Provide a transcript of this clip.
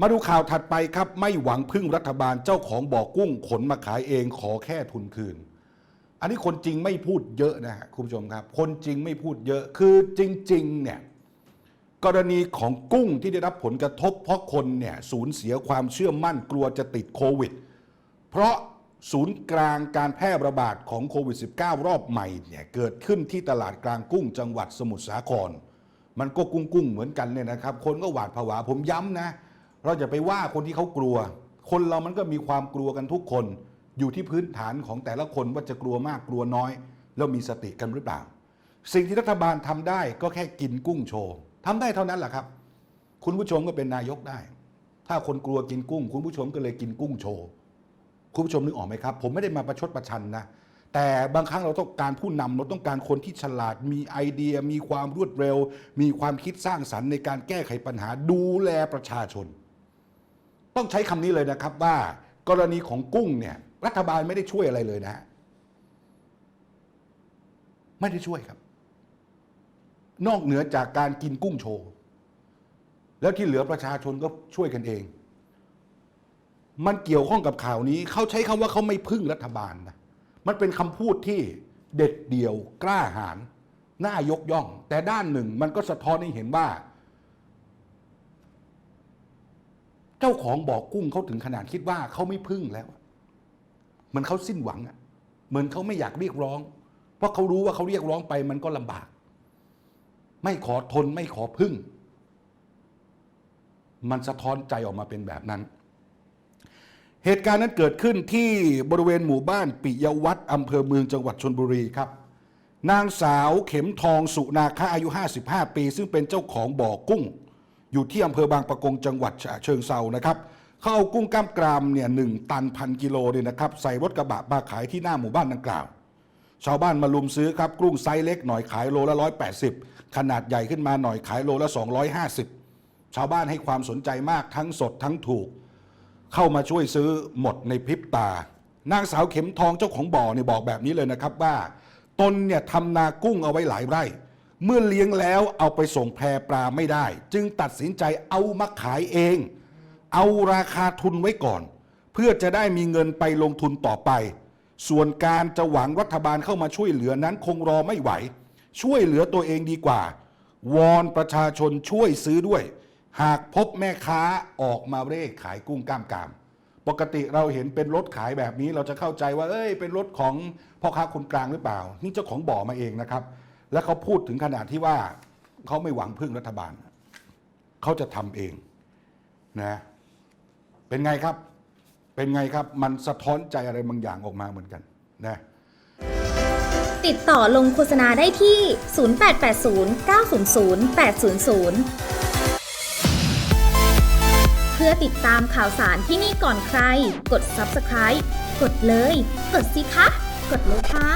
มาดูข่าวถัดไปครับไม่หวังพึ่งรัฐบาลเจ้าของบ่อกุ้งขนมาขายเองขอแค่ทุนคืน อันนี้คนจริงไม่พูดเยอะนะฮะคุณผู้ชมครับ คนจริงไม่พูดเยอะคือจริงๆเนี่ยกรณีของกุ้งที่ได้รับผลกระทบ เพราะคนเนี่ยสูญเสียความเชื่อมั่นกลัวจะติดโควิด เพราะศูนย์กลางการแพร่ระบาดของโควิด -19 รอบใหม่เนี่ยเกิดขึ้นที่ตลาดกลางกุ้งจังหวัดสมุทรสาคร มันก็กุ้งกุ้งเหมือนกันเนี่ยนะครับ คนก็หวาดผวาผมย้ำนะ เราจะไปว่าคนที่เขากลัว คนเรามันก็มีความกลัวกันทุกคน อยู่ที่พื้นฐานของแต่ละคนว่าจะกลัวมากกลัวน้อย แล้วมีสติกันหรือเปล่า สิ่งที่รัฐบาลทำได้ก็แค่กินกุ้งโชว์ทำได้เท่านั้นแหละครับ คุณผู้ชมก็เป็นนายกได้ ถ้าคนกลัวกินกุ้ง คุณผู้ชมก็เลยกินกุ้งโชว์คุณผู้ชมนึกออกไหมครับ ผมไม่ได้มาประชดประชันนะแต่บางครั้งเราต้องการผู้นำเราต้องการคนที่ฉลาด มีไอเดีย มีความรวดเร็ว มีความคิดสร้างสรรค์ในการแก้ไขปัญหาดูแลประชาชน ต้องใช้คำนี้เลยนะครับว่า กรณีของกุ้งเนี่ยรัฐบาลไม่ได้ช่วยอะไรเลยนะฮะไม่ได้ช่วยครับ นอกเหนือจากการกินกุ้งโชว์ แล้วที่เหลือประชาชนก็ช่วยกันเอง มันเกี่ยวข้องกับข่าวนี้ เขาใช้คำว่าเขาไม่พึ่งรัฐบาลนะมันเป็นคำพูดที่เด็ดเดี่ยวกล้าหาญน่ายกย่อง แต่ด้านหนึ่งมันก็สะท้อนให้เห็นว่า เจ้าของบอกกุ้งเขาถึงขนาดคิดว่าเขาไม่พึ่งแล้วเหมือนเขาสิ้นหวังอะ เหมือนเขาไม่อยากเรียกร้อง เพราะเขารู้ว่าเขาเรียกร้องไปมันก็ลำบาก ไม่ขอทนไม่ขอพึ่ง มันสะท้อนใจออกมาเป็นแบบนั้น เหตุการณ์นั้นเกิดขึ้นที่บริเวณหมู่บ้านปิยวัฒน์อำเภอเมืองจังหวัดชนบุรีครับ นางสาวเข็มทองสุนาคะอายุ 55 ปี ซึ่งเป็นเจ้าของบ่อกุ้ง อยู่ที่อำเภอบางปะกงจังหวัดฉะเชิงเซานะครับเขาเอากุ้งกล้ามกรามเนี่ยหนึ่งตันพันกิโลเนี่ยนะครับใส่รถกระบะมาขายที่หน้าหมู่บ้านดังกล่าว ชาวบ้านมาลุมซื้อครับกุ้งไซส์เล็กหน่อยขายโลละ 180 ขนาดใหญ่ขึ้นมาหน่อยขายโลละ 250 ชาวบ้านให้ความสนใจมากทั้งสดทั้งถูก เข้ามาช่วยซื้อหมดในพริบตานางสาวเข็มทองเจ้าของบ่อเนี่ยบอกแบบนี้เลยนะครับว่า ตนเนี่ยทำนากุ้งเอาไว้หลายไร่ เมื่อเลี้ยงแล้วเอาไปส่งแพรปลาไม่ได้ จึงตัดสินใจเอามาขายเอง เอาราคาทุนไว้ก่อน เพื่อจะได้มีเงินไปลงทุนต่อไป ส่วนการจะหวังรัฐบาลเข้ามาช่วยเหลือนั้นคงรอไม่ไหว ช่วยเหลือตัวเองดีกว่า วอนประชาชนช่วยซื้อด้วย หากพบแม่ค้าออกมาเร่ขายกุ้งกล้ามกามปกติเราเห็นเป็นรถขายแบบนี้เราจะเข้าใจว่า เอ้ย เป็นรถของพ่อค้าคนกลางหรือเปล่า นี่เจ้าของบ่อมาเองนะครับ แล้วเขาพูดถึงขนาดที่ว่าเขาไม่หวังพึ่งรัฐบาล เขาจะทำเองนะเป็นไงครับ เป็นไงครับ มันสะท้อนใจอะไรบางอย่างออกมาเหมือนกันนะติดต่อลงโฆษณาได้ที่ 0880 900 800 เพื่อติดตามข่าวสารที่นี่ก่อนใคร กด subscribe กดเลย กดสิคะ กดเลยค่ะ